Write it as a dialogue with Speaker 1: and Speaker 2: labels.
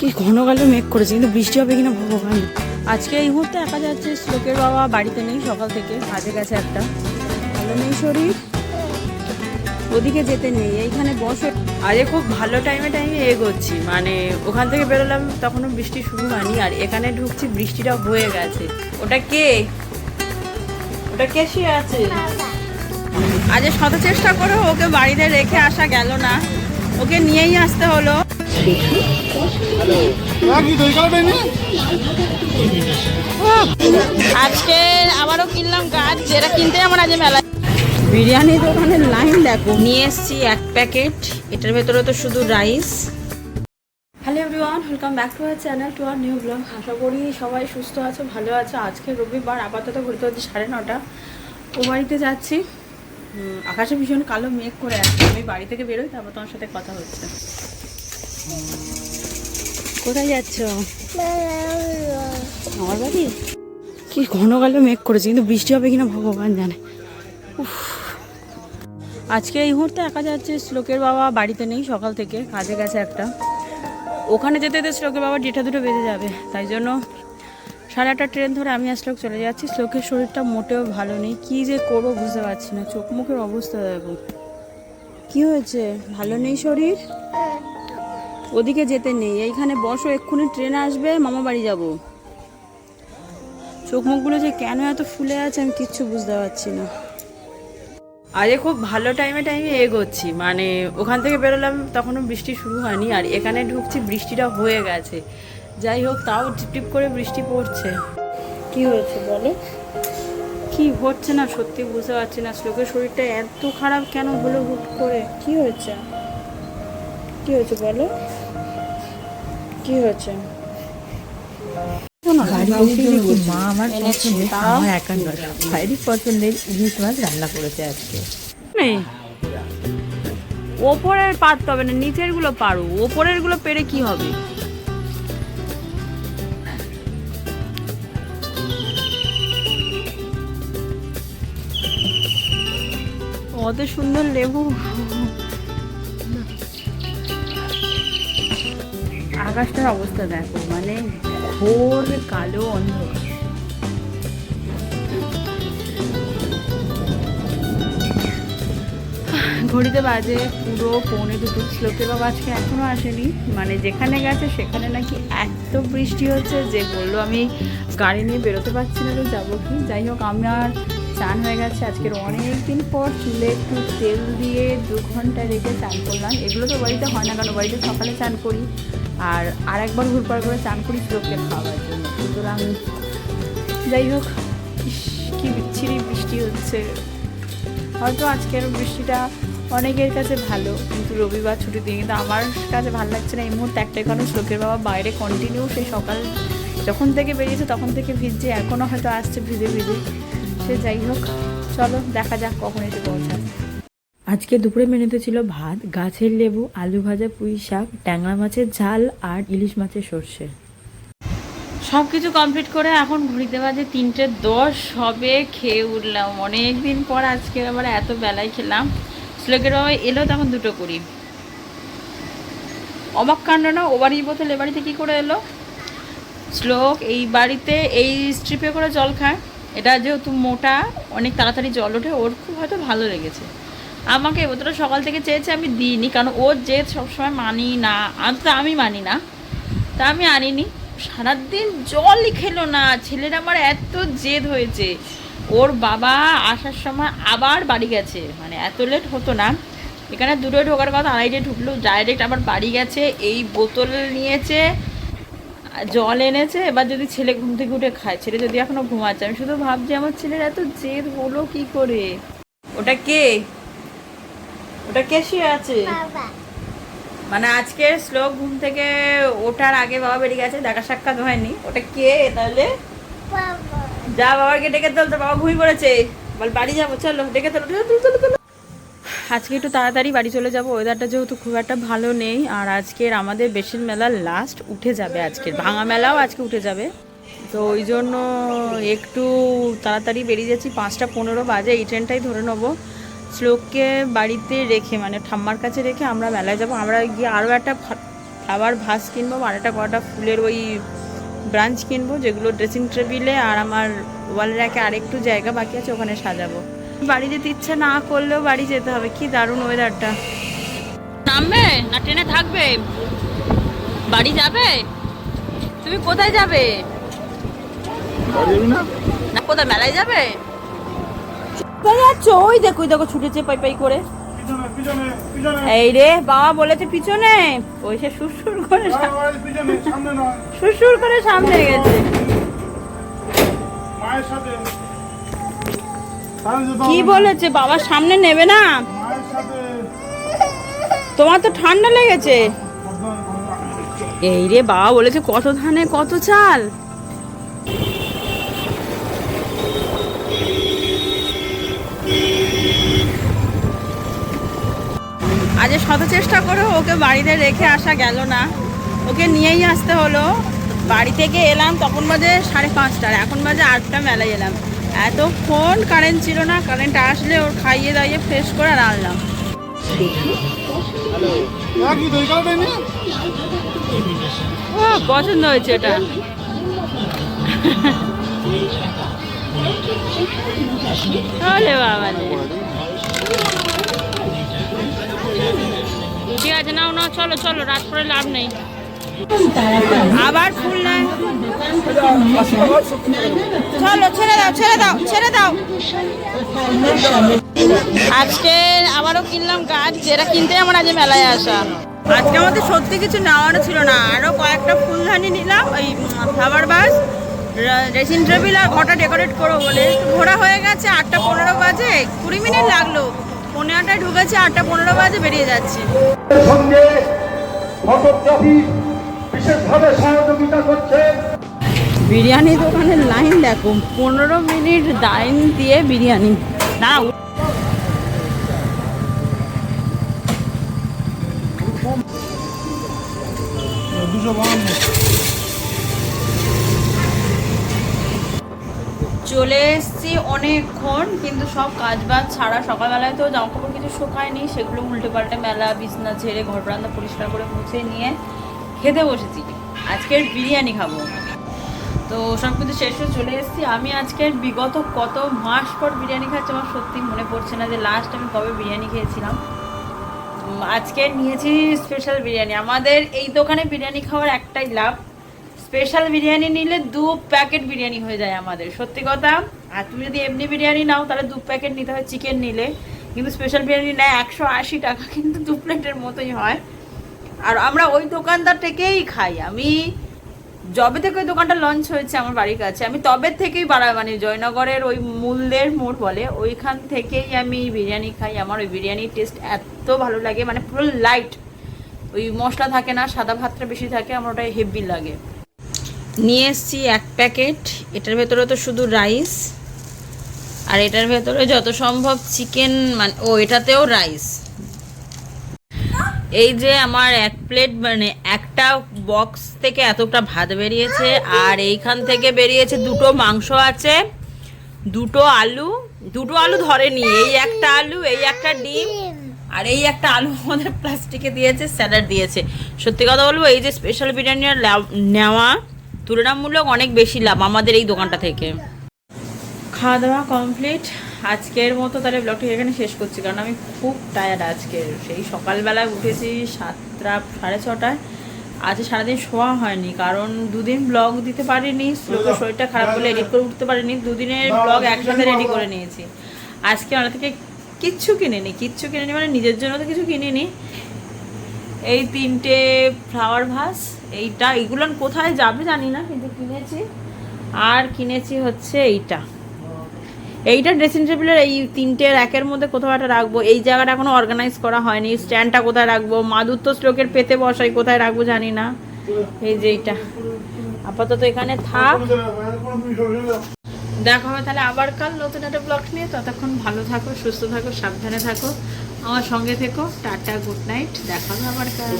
Speaker 1: কি ঘন কালো মেঘ করেছে কিন্তু বৃষ্টি হবে কিনা ভগবান। আজকে এই মুহূর্তে একা যাচ্ছে শ্লোকের বাবা বাড়িতে নেই সকাল থেকে কাজে গেছে একটা। ভালো নেই শরীর ওদিকে যেতে নেই এইখানে বসে। আজকে খুব ভালো টাইমে টাইমে এগোচ্ছি মানে ওখান থেকে বেরোলাম তখনও বৃষ্টি শুরু হয়নি আর এখানে ঢুকছি বৃষ্টিটা হয়ে গেছে। ওটা কে? ওটা কে শুয়ে আছে? আজ শত চেষ্টা করে ওকে বাড়িতে রেখে আসা গেল না। ওকে নিয়েই আসতে হলো। আজকে আবারও কিনলাম গাছ যেটা কিনতে আমার আজ মেলা বিরিয়ানি দোকানের লাইন দেখো। নিয়ে এসেছি এক প্যাকেট। এটার ভেতরে তো শুধু rice hello everyone welcome back to our channel to our new blog আশা করি সবাই সুস্থ আছো ভালো আছো। আজকে রবিবার আপাতত ঘুরতে হচ্ছে সাড়ে নটা। ও বাড়িতে যাচ্ছি। আকাশে ভীষণ কালো মেঘ করে আছে। আমি বাড়ি থেকে বেরোই তারপর তোমার সাথে কথা হচ্ছে। কোথায় যাচ্ছ? আমার বাড়ি? কি ঘন কালো মেঘ করেছে কিন্তু বৃষ্টি হবে কিনা ভগবান জানে। উফ। আজকে এই মুহূর্তে একা যাচ্ছে শ্লোকের বাবা বাড়িতে নেই সকাল থেকে কাজে গেছে একটা। ওখানে যেতে যেতে শ্লোকের বাবা ডেটা দুটো বেজে যাবে তাই জন্য সাড়ে আটটা ট্রেন ধরে আমি আর শ্লোক চলে যাচ্ছি। শ্লোকের শরীরটা মোটেও ভালো নেই কি যে করব বুঝতে পারছি না চোখ মুখের অবস্থা দেখো। কি হয়েছে? ভালো নেই শরীর? ওদিকে যেতে নেই। এইখানে বসো এক্ষুনি ট্রেন আসবে মামা বাড়ি যাব। চোখ মুখগুলো যে কেন এত ফুলে আছে আমি কিচ্ছু বুঝতে পারছি না। আজকে খুব ভালো টাইমে টাইমে এগোচ্ছি। মানে ওখান থেকে বেরোলাম তখনও বৃষ্টি শুরু হয়নি আর এখানে ঢুকছি বৃষ্টিটা হয়ে গেছে। যাই হোক তাও টিপটিপ করে বৃষ্টি পড়ছে। কি হয়েছে বলো? কি হচ্ছে না সত্যি বুঝতে পারছি না। শ্লোকের শরীরটা এত খারাপ কেন হলো হুট করে? কি হয়েছে? কি হয়েছে বলো? কি হয়েছে
Speaker 2: মা আমার পছন্দের? আমার একার নয়। পছন্দের ইলিশ মাছ রান্না করেছে আজকে।
Speaker 1: ওপরের পারতে হবে না নিচেরগুলো পারো। ওপরেরগুলো পেরে কি হবে? কত সুন্দর লেবু। আকাশটার অবস্থা দেখো মানে ঘোর কালো অন্ধকার। ঘড়িতে বাজে পুরো পৌনে দুটো শ্লোকের বাবা আজকে এখনও আসেনি। মানে যেখানে গেছে সেখানে নাকি এত বৃষ্টি হচ্ছে যে বলল আমি গাড়ি নিয়ে বেরোতে পারছি না, তো যাব কি? যাই হোক, আমার চান হয়ে গেছে। আজকের অনেক দিন পর চুলে একটু তেল দিয়ে দু ঘণ্টা রেখে চান করলাম। এগুলো তো বাড়িতে হয় না, কারণ বাড়িতে সকালে চান করি। আর আর একবার ঘুরপার করে চান করি শ্লোককে খাওয়ার জন্য। সুতরাং যাই হোক কি বিচ্ছিরি বৃষ্টি হচ্ছে। হয়তো আজকের বৃষ্টিটা অনেকের কাছে ভালো, কিন্তু রবিবার ছুটির দিন কিন্তু আমার কাছে ভালো লাগছে না। এই মুহূর্তে একটাই কারণ শ্লোকের বাবা বাইরে কন্টিনিউ সেই সকাল যখন থেকে বেরিয়েছে তখন থেকে ভিজছে এখনও হয়তো আসছে ভিজে ভিজে। সে যাই হোক চলো দেখা যাক কখন এসে পৌঁছায়।
Speaker 2: আজকে দুপুরে মেনুতে ছিল ভাত গাছের লেবু আলু ভাজা পুঁই শাক ট্যাংরা মাছের ঝাল আর ইলিশ মাছের সর্ষে।
Speaker 1: সব কিছু কমপ্লিট করে এখন ঘড়িতে বাজে তিনটে দশ হবে খেয়ে উঠলাম। অনেক দিন পর আজকে আবার এত বেলায় খেলাম। শ্লোকের বাবা এলো তখন দুটো করি। অবাক কাণ্ড না ও বাড়ির বোতল এ বাড়িতে কী করে এলো? শ্লোক এই বাড়িতে এই স্ট্রিপে করে জল খায়। এটা যেহেতু মোটা, অনেক তাড়াতাড়ি জল ওঠে, ওর খুব হয়তো ভালো লেগেছে। আমাকে বোতলটা সকাল থেকে চেয়েছে আমি দিইনি, কারণ ওর জেদ সবসময় মানি না অন্তত আমি মানি না, তা আমি আনিনি। সারাদিন জলই খেলো না, ছেলের আমার এত জেদ হয়েছে। ওর বাবা আসার সময় আবার বাড়ি গেছে মানে এত লেট হতো না। এখানে দুটো ঢোকার কথা আড়াইটে ঢুকলো ডাইরেক্ট আবার বাড়ি গেছে, এই বোতল নিয়েছে জল এনেছে এবার যদি ছেলে ঘুম থেকে উঠে খায় ছেলে যদি এখনও ঘুমাচ্ছে আমি শুধু ভাবছি আমার ছেলের এত জেদ হলো কি করে? ওটা কে? ওটা কে শুয়ে আছে? মানে আজকে শ্লোক ঘুম থেকে ওঠার আগে বাবা বেরিয়ে গেছে দেখা সাক্ষাৎ হয়নি। ওটা কে তাহলে? যা বাবাকে ডেকে তোল তো বাবা ঘুমিয়ে পড়েছে। বল বাড়ি যাব চলো ডেকে তোলো চলো, চলো, চলো, চলো। আজকে একটু তাড়াতাড়ি বাড়ি চলে যাব। ওয়েদারটা যেহেতু খুব একটা ভালো নেই, আর আজকের আমাদের বেশির মেলা লাস্ট উঠে যাবে আজকের। ভাঙা মেলাও আজকে উঠে যাবে। তো ওই জন্য একটু তাড়াতাড়ি বেরিয়ে যাচ্ছি, পাঁচটা পনেরো বাজে, এই ট্রেনটাই ধরে নেব। শ্লোককে বাড়িতে রেখে মানে ঠাম্মার কাছে রেখে আমরা মেলায় যাব। আমরা গিয়ে আরও একটা ফ্লাওয়ার ভাস কিনবো আর একটা কটা ফুলের ওই ব্রাঞ্চ কিনবো, যেগুলো ড্রেসিং টেবিলে আর আমার ওয়াল র্যাকে আরেকটু জায়গা বাকি আছে, ওখানে সাজাবো। বাড়ি যেতে ইচ্ছে না করলেও বাড়ি যেতে হবে। কি দারুণ ওয়েদারটা নামবে না ট্রেনে থাকবে? বাড়ি যাবে? তুমি কোথায় যাবে? না? কোথায় মেলায় যাবে? যাচ্ছ? ওই দেখো দেখো ছুটেছে পাই পাই করে।
Speaker 3: পিছনে পিছনে পিছনে
Speaker 1: এই রে বাবা বলেছে পিছনে। ওই সে সুরসুর করে সা-
Speaker 3: বাবা, এই পিছনে সামনে
Speaker 1: সুরসুর করে সামনে গেছে।
Speaker 3: মায়ের সাথে।
Speaker 1: কি বলেছে? বাবা সামনে নেবে না? তোমার তো ঠান্ডা লেগেছে। এই রে বাবা বলেছে কত ধানে কত চাল? আজ শত চেষ্টা করে ওকে বাড়িতে রেখে আসা গেল না। ওকে নিয়েই আসতে হলো। বাড়ি থেকে এলাম, তখন বাজে সাড়ে পাঁচটার, এখন বাজে আটটা মেলায় এলাম। এতক্ষণ কারেন্ট ছিল না কারেন্ট আসলে ওর খাইয়ে দাইয়ে ফ্রেশ করে আর আনলাম। ও, পছন্দ হয়েছে এটা ওরে বাবা। ঠিক আছে, নাও নাও, চলো চলো, রাত করে লাভ নেই আবার ফুল নেয়। চলো ছেড়ে দাও ছেড়ে দাও ছেড়ে দাও। আজকে আবারও কিনলাম গাছ যেটা কিনতে আমার আজ মেলায় আসা। আজকে আমাদের সত্যি কিছু নেওয়ারও ছিল না। আরও কয়েকটা ফুলদানি নিলাম ওই ফ্লাওয়ার বাস ড্রেসিং টেবিল আর ঘরটা ডেকোরেট করব বলে। ঘোরা হয়ে গেছে আটটা পনেরো বাজে কুড়ি মিনিট লাগল। পনেরো আটটায় ঢুকেছে আটটা পনেরো বাজে বেরিয়ে যাচ্ছে।
Speaker 4: সঙ্গে ফটোগ্রাফি বিশেষভাবে সহযোগিতা করছেন
Speaker 1: বিরিয়ানি দোকানের লাইন দেখো, পনেরো মিনিট লাইন দিয়ে বিরিয়ানি। না চলে এসেছি অনেকক্ষণ, কিন্তু সব কাজ বাজ ছাড়া সকালবেলায় তো জামা কাপড় কিছু শুকায়নি, সেগুলো উল্টে পাল্টে মেলা, বিছনা ঝেড়ে ঘর বারান্দা পরিষ্কার করে মুছে নিয়ে খেতে বসেছি। আজকের বিরিয়ানি খাব। তো সব কিছু শেষ চলে এসেছি। আমি আজকের বিগত কত মাস পর বিরিয়ানি খাচ্ছি আমার সত্যি মনে পড়ছে না যে লাস্ট আমি কবে বিরিয়ানি খেয়েছিলাম। আজকে নিয়েছি স্পেশাল বিরিয়ানি। আমাদের এই দোকানে বিরিয়ানি খাওয়ার একটাই লাভ। স্পেশাল বিরিয়ানি নিলে দু প্যাকেট বিরিয়ানি হয়ে যায় আমাদের। সত্যি কথা, আর তুমি যদি এমনি বিরিয়ানি নাও, তাহলে দু প্যাকেট নিতে হয় চিকেন নিলে। কিন্তু স্পেশাল বিরিয়ানি নেয় একশো আশি টাকা, কিন্তু দু প্লেটের মতোই হয়। আর আমরা ওই দোকানদার থেকেই খাই। আমি যবে থেকে ওই দোকানটা লঞ্চ হয়েছে আমার বাড়ির কাছে, আমি তবে থেকেই বাড়া মানে জয়নগরের ওই মূলদের মোড় বলে, ওইখান থেকেই আমি বিরিয়ানি খাই। আমার ওই বিরিয়ানির টেস্ট এত ভালো লাগে মানে পুরো লাইট ওই মশলা থাকে না, সাদা ভাতটা বেশি থাকে, আমার ওটা হেভি লাগে। নিয়ে এসছি এক প্যাকেট, এটার ভেতরে তো শুধু রাইস আর এটার ভেতরে যত সম্ভব চিকেন মানে ও এটাতেও রাইস এই যে আমার এক প্লেট মানে একটা বক্স থেকে এতটা ভাত বেরিয়েছে, আর এইখান থেকে বেরিয়েছে দুটো মাংস আছে, দুটো আলু দুটো আলু ধরেনি, এই একটা আলু, এই একটা ডিম, আর এই একটা আলু আমাদের প্লাস্টিকে দিয়েছে স্যালাড দিয়েছে। সত্যি কথা বলব, এই যে স্পেশাল বিরিয়ানি নেওয়া তুলনামূলক অনেক বেশি লাভ আমাদের এই দোকানটা থেকে। খাওয়া দাওয়া কমপ্লিট আজকের মতো তাহলে ব্লগটি এখানে শেষ করছি কারণ আমি খুব টায়ার্ড আজকের। সেই সকালবেলায় উঠেছি সাতটা সাড়ে ছটায়। আজ সারাদিন শোয়া হয়নি কারণ দুদিন ব্লগ দিতে পারিনি শ্লোকের শরীরটা খারাপ বলে এডিট করে উঠতে পারিনি দুদিনের ব্লগ একসাথে রেডি করে নিয়েছি। আজকে ওনা থেকে কিচ্ছু কিনিনি কিচ্ছু কিনিনি মানে নিজের জন্য তো কিছু কিনিনি। এই তিনটে ফ্লাওয়ার ভাস এইটা এগুলো কোথায় যাবে জানি না কিন্তু কিনেছি। আর কিনেছি হচ্ছে এইটা। এইটা ড্রেসিং টেবিলের এই তিনটে র্যাকের মধ্যে কোথাও একটা রাখব। এই জায়গাটা এখনও অর্গানাইজ করা হয়নি। স্ট্যান্ডটা কোথায় রাখব? মাদুর তো শ্লোকের পেতে বসাই, কোথায় রাখব জানি না। এই যে এইটা। আপাতত এখানে থাক। দেখা হবে তাহলে আবার কাল নতুন একটা ব্লগ নিয়ে। ততক্ষণ ভালো থাকো, সুস্থ থাকো, সাবধানে থাকো। আমার সঙ্গে থেকো। টাটা গুড নাইট দেখা হবে আবার কাল।